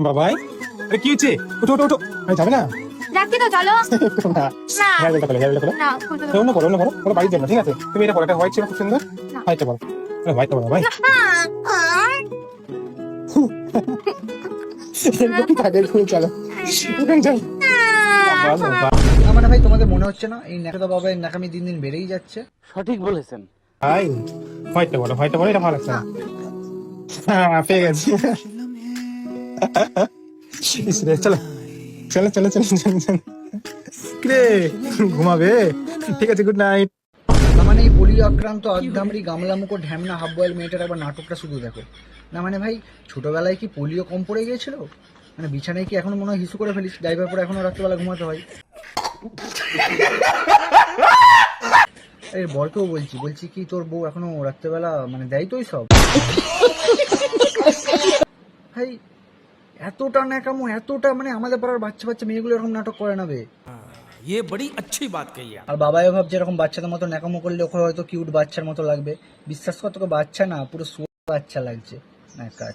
বাবাই? আরে কি হচ্ছে ওঠো ওঠো ওঠো। আরে যাবে না? তো চলো। অন্য করো অন্য করো। কোনো বাড়ির জন্য ঠিক আছে? তুমি এটা করো এটা হোয়াইট ছিল খুব সুন্দর। হোয়াইটটা করো ভাই এরকম চলো। বাবা, বাবা। মানে ভাই তোমাদের মনে হচ্ছে না এই নেকাদা বাবার নাকামি দিন দিন বেড়েই যাচ্ছে? সঠিক বলেছেন। ভাই হোয়াইটটা বলো হোয়াইটটা বলো এটা ভালো লাগছে না। হ্যাঁ পেয়ে গেছি। রে, চলো। চলো চলো চলো চলো কিরে ঘুমাবে? ঠিক আছে গুড নাইট না মানে এই পোলিও আক্রান্ত আদ্দামরি গামলা মুখো ঢ্যামনা হাফ বয়েল মেয়েটার একবার নাটকটা শুধু দেখো। না মানে ভাই ছোটবেলায় কি পোলিও কম পড়ে গিয়েছিল? মানে বিছানায় কি এখনও মনে হয় হিসু করে ফেলিস? ড্রাইভার পরে এখনও রাত্রেবেলা ঘুমাতে হয়। এর বরকেও বলছি বলছি কি তোর বউ এখনও রাত্রেবেলা মানে দেয় তোই সব। ভাই এতটা ন্যাকামো এতটা মানে আমাদের পাড়ার বাচ্চা বাচ্চা মেয়েগুলো এরকম নাটক করে না বে ये बड़ी अच्छी बात कही आप আর বাবাও ভাবছে এরকম বাচ্চাদের মতো ন্যাকামো করলে ওকে হয়তো কিউট বাচ্চার মতো লাগবে বিশ্বাস কর তোকে বাচ্চা না পুরো শুয়োর বাচ্চা লাগছে ন্যাকা